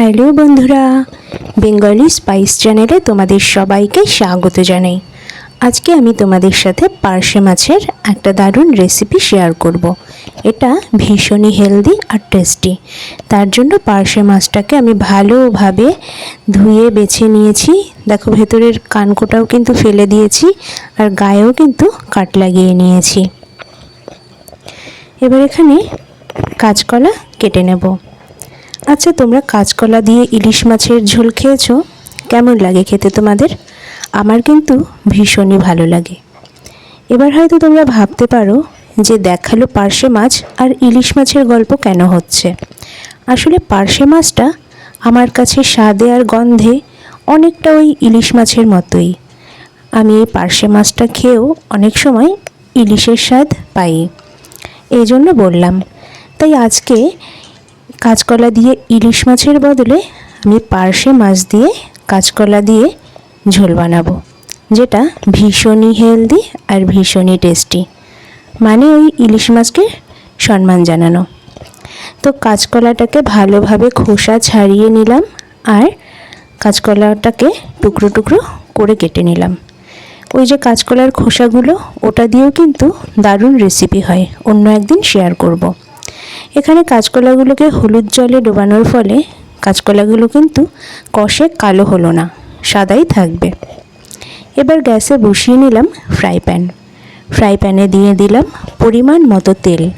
Hello বন্ধুরা, Bengali spice চ্যানেলে তোমাদের সবাইকে স্বাগত জানাই। আজকে আমি তোমাদের সাথে পার্শে মাছের একটা দারুণ রেসিপি শেয়ার করব। এটা ভীষণই হেলদি আর টেস্টি তার জন্য পার্শে মাছটাকে আমি ভালোভাবে ধুয়ে বেছে নিয়েছি। দেখো ভেতরের কানকোটাও কিন্তু ফেলে দিয়েছি আর গায়েও কিন্তু কাট লাগিয়ে নিয়েছি। এবার এখানে কাঁচকলা কেটে নেব। আচ্ছা তোমরা কাঁচকলা দিয়ে ইলিশ মাছের ঝোল খেয়েছো? কেমন লাগে খেতে তোমাদের? আমার কিন্তু ভীষণই ভালো লাগে। এবার হয়তো তোমরা ভাবতে পারো যে দেখাল পার্শে মাছ আর ইলিশ মাছের গল্প কেন হচ্ছে। আসলে পার্শে মাছটা আমার কাছে স্বাদে আর গন্ধে অনেকটা ওই ইলিশ মাছের মতোই। আমি এই পার্শে মাছটা খেয়েও অনেক সময় ইলিশের স্বাদ পাই। এই জন্য বললাম, তাই আজকে কাঁচকলা দিয়ে ইলিশ মাছের বদলে আমি পার্শে মাছ দিয়ে কাঁচকলা দিয়ে ঝোল বানাবো, যেটা ভীষণই হেলদি আর ভীষণই টেস্টি মানে ওই ইলিশ মাছকে সম্মান জানানো। তো কাঁচকলাটাকে ভালোভাবে খোসা ছাড়িয়ে নিলাম আর কাঁচকলাটাকে টুকরো টুকরো করে কেটে নিলাম। ওই যে কাঁচকলার খোসাগুলো, ওটা দিয়েও কিন্তু দারুণ রেসিপি হয়। অন্য একদিন শেয়ার করব। এখানে কাঁচকলাগুলোকে হলুদ জলে ডোবানোর ফলে কাঁচকলাগুলো কিন্তু কষে কালো হলো না, সাদাই থাকবে। এবার গ্যাসে বসিয়ে নিলাম ফ্রাই প্যান। ফ্রাই প্যানে দিয়ে দিলাম পরিমাণ মতো তেল।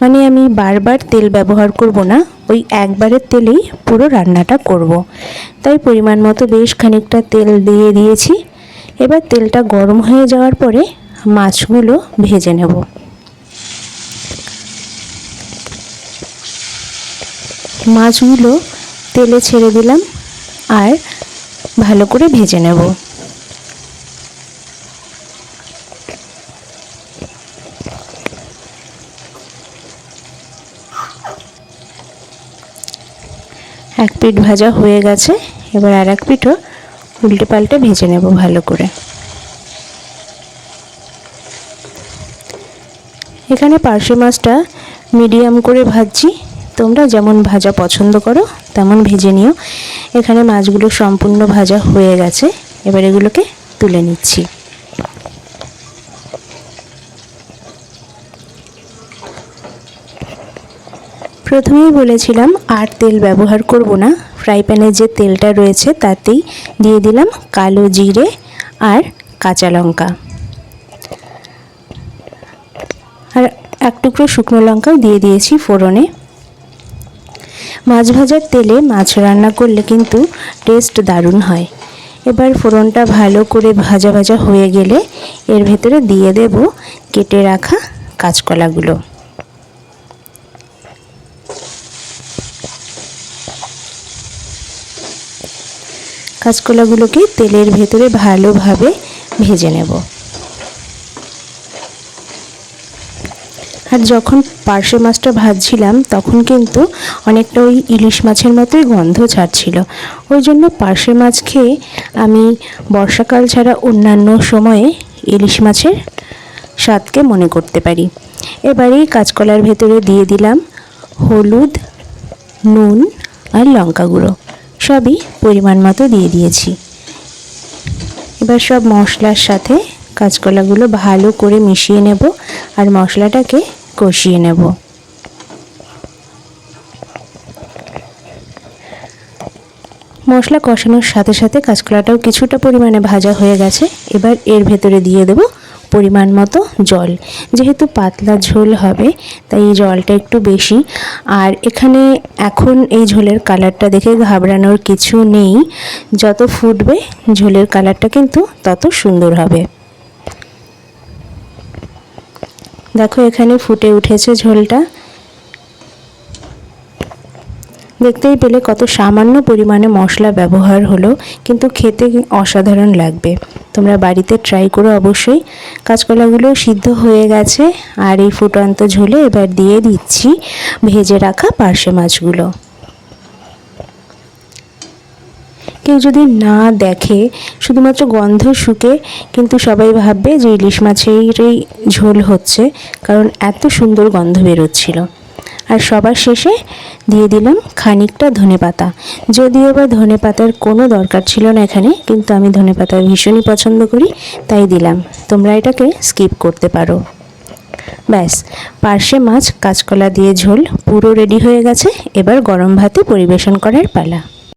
মানে আমি বারবার তেল ব্যবহার করব না, ওই একবারের তেলেই পুরো রান্নাটা করব। তাই পরিমাণ মতো বেশ খানিকটা তেল দিয়ে দিয়েছি। এবার তেলটা গরম হয়ে যাওয়ার পরে মাছগুলো ভেজে নেব। মাছগুলো তেলে ছেড়ে দিলাম আর ভালো করে ভেজে নেব। এক পিঠ ভাজা হয়ে গেছে, এবার আর এক পিঠও উল্টে পাল্টে ভেজে নেব ভালো করে। এখানে পার্শে মাছটা মিডিয়াম করে ভাজছি। তোমরা যেমন ভাজা পছন্দ করো, তেমন ভেজে নিও। এখানে মাছগুলো সম্পূর্ণ ভাজা হয়ে গেছে। এবার এগুলোকে তুলে নিচ্ছি। প্রথমেই বলেছিলাম, আর তেল ব্যবহার করব না। ফ্রাই প্যানে যে তেলটা রয়েছে, তাতেই দিয়ে দিলাম কালো জিরে আর কাঁচা লঙ্কা। আর এক টুকরো শুকনো লঙ্কাও দিয়ে দিয়েছি ফোড়নে। মাছ ভাজার তেলে মাছ রান্না করলে কিন্তু টেস্ট দারুণ হয়। এবার ফোড়নটা ভালো করে ভাজা ভাজা হয়ে গেলে এর ভেতরে দিয়ে দেব কেটে রাখা কাঁচকলাগুলো। কাঁচকলাগুলোকে তেলের ভেতরে ভালোভাবে ভেজে নেব। আর যখন পার্শে মাছটা ভাজছিলাম, তখন কিন্তু অনেকটা ওই ইলিশ মাছের মতোই গন্ধ ছাড়ছিল। ওই জন্য পার্শে মাছ খেয়ে আমি বর্ষাকাল ছাড়া অন্যান্য সময়ে ইলিশ মাছের স্বাদকে মনে করতে পারি। এবারেই কাঁচকলার ভেতরে দিয়ে দিলাম হলুদ, নুন আর লঙ্কা গুঁড়ো। সবই পরিমাণ মতো দিয়ে দিয়েছি। এবার সব মশলার সাথে কাঁচকলাগুলো ভালো করে মিশিয়ে নেব আর মশলাটাকে কষিয়ে নেব। মশলা কষানোর সাথে সাথে কাঁচকলাটাও কিছুটা পরিমাণে ভাজা হয়ে গেছে। এবার এর ভেতরে দিয়ে দেব পরিমাণ মতো জল। যেহেতু পাতলা ঝোল হবে, তাই এই জলটা একটু বেশি। আর এখানে এখন এই ঝোলের কালারটা দেখে ঘাবড়ানোর কিছু নেই। যত ফুটবে, ঝোলের কালারটা কিন্তু তত সুন্দর হবে। দেখো, এখানে ফুটে উঠেছে ঝোলটা। দেখতেই পেলে কত সামান্য পরিমাণে মশলা ব্যবহার হলো, কিন্তু খেতে অসাধারণ লাগবে। তোমরা বাড়িতে ট্রাই করো অবশ্যই। কাঁচকলাগুলো সিদ্ধ হয়ে গেছে, আর এই ফুটন্ত ঝোলে এবার দিয়ে দিচ্ছি ভেজে রাখা পার্শে মাছগুলো। কেউ যদি না দেখে, শুধুমাত্র গন্ধ শুকে, কিন্তু সবাই ভাববে যে ইলিশ মাছেরই ঝোল হচ্ছে, কারণ এত সুন্দর গন্ধ বেরোচ্ছিল। আর সবার শেষে দিয়ে দিলাম খানিকটা ধনেপাতা যদিও বা ধনেপাতার কোনো দরকার ছিল না এখানে, কিন্তু আমি ধনেপাতা ভীষণই পছন্দ করি, তাই দিলাম। তোমরা এটাকে স্কিপ করতে পারো। ব্যাস, পার্শে মাছ, কাঁচকলা দিয়ে ঝোল পুরো রেডি হয়ে গেছে, এবার গরম ভাতে পরিবেশন করার পালা।